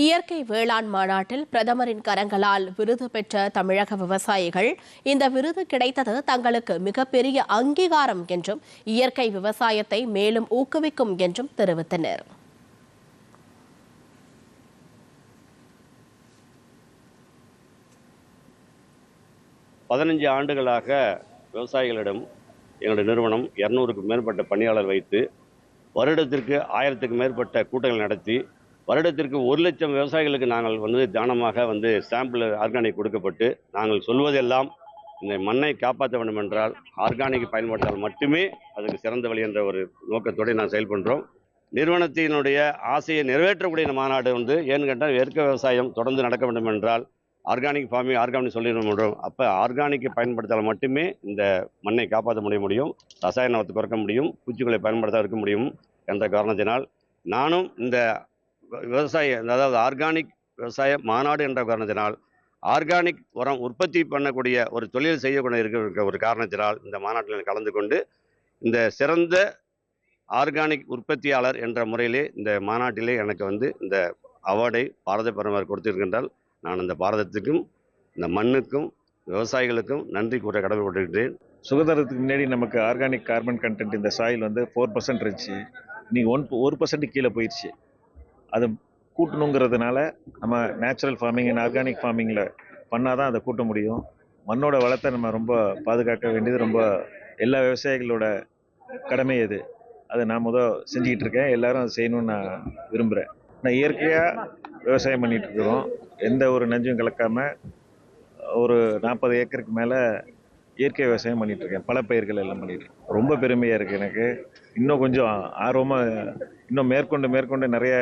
இயற்கை வேளாண் மாநாட்டில் பிரதமரின் கரங்களால் விருது பெற்ற தமிழக விவசாயிகள் இந்த விருது கிடைத்தது தங்களுக்கு மிகப்பெரிய அங்கீகாரம் என்றும் இயற்கை விவசாயத்தை மேலும் ஊக்குவிக்கும் என்றும் தெரிவித்தனர். பதினஞ்சு ஆண்டுகளாக விவசாயிகளிடம் எங்களுடைய நிறுவனம் இரநூறுக்கு மேற்பட்ட பணியாளர் வைத்து வருடத்திற்கு ஆயிரத்துக்கு மேற்பட்ட கூட்டங்கள் நடத்தி வருடத்திற்கு ஒரு லட்சம் விவசாயிகளுக்கு நாங்கள் வந்து தானமாக வந்து சாம்பிள் ஆர்கானிக் கொடுக்கப்பட்டு நாங்கள் சொல்வதெல்லாம் இந்த மண்ணை காப்பாற்ற வேண்டும் என்றால் ஆர்கானிக் பயன்படுத்தால் மட்டுமே அதுக்கு சிறந்த வழி என்ற ஒரு நோக்கத்தோடு நான் செயல்படுறோம் நிறுவனத்தினுடைய ஆசையை நிறைவேற்றக்கூடிய இந்த மாநாடு வந்து ஏன்னு கேட்டால் இயற்கை விவசாயம் தொடர்ந்து நடக்க வேண்டும் என்றால் ஆர்கானிக் ஃபார்மிங் ஆர்கானிக் சொல்லிட அப்போ ஆர்கானிக்கை பயன்படுத்தால் மட்டுமே இந்த மண்ணை காப்பாற்ற முடிய முடியும் ரசாயனத்தை குறைக்க முடியும் பூச்சிகளை பயன்படுத்த இருக்க முடியும் என்ற காரணத்தினால் நானும் இந்த விவசாய அதாவது ஆர்கானிக் விவசாய மாநாடு என்ற காரணத்தினால் ஆர்கானிக் உரம் உற்பத்தி பண்ணக்கூடிய ஒரு தொழில் செய்யக்கூடிய இருக்கிற ஒரு காரணத்தினால் இந்த மாநாட்டில் கலந்து கொண்டு இந்த சிறந்த ஆர்கானிக் உற்பத்தியாளர் என்ற முறையிலே இந்த மாநாட்டிலே எனக்கு வந்து இந்த அவார்டை பாரத பிரதமர் கொடுத்திருக்கின்றால் நான் இந்த பாரதத்துக்கும் இந்த மண்ணுக்கும் விவசாயிகளுக்கும் நன்றி கூற கடமைப்பட்டிருக்கிறேன். சுகாதாரத்துக்கு முன்னாடி நமக்கு ஆர்கானிக் கார்பன் கண்டென்ட் இந்த சாயில் வந்து ஃபோர் பர்சன்ட் இருந்துச்சு. இன்னைக்கு ஒன் ஒரு பர்சன்ட் கீழே போயிடுச்சு அது கூட்டணுங்கிறதுனால நம்ம நேச்சுரல் ஃபார்மிங் அண்ட் ஆர்கானிக் ஃபார்மிங்கில் பண்ணால் தான் அதை கூட்ட முடியும். மண்ணோட வளத்தை நம்ம ரொம்ப பாதுகாக்க வேண்டியது ரொம்ப எல்லா விவசாயிகளோட கடமை அது. அதை நான் முத செஞ்சுக்கிட்டு இருக்கேன். எல்லாரும் அதை செய்யணும்னு நான் விரும்புகிறேன் நான் இயற்கையாக விவசாயம் பண்ணிட்டு இருக்கிறோம். எந்த ஒரு நஞ்சும் கலக்காமல் ஒரு நாற்பது ஏக்கருக்கு மேலே இயற்கை விவசாயம் பண்ணிகிட்ருக்கேன் இருக்கேன். பல பயிர்கள் எல்லாம் பண்ணிட்டு ரொம்ப பெருமையாக இருக்குது எனக்கு. இன்னும் கொஞ்சம் ஆர்வமாக இன்னும் மேற்கொண்டு மேற்கொண்டு நிறைய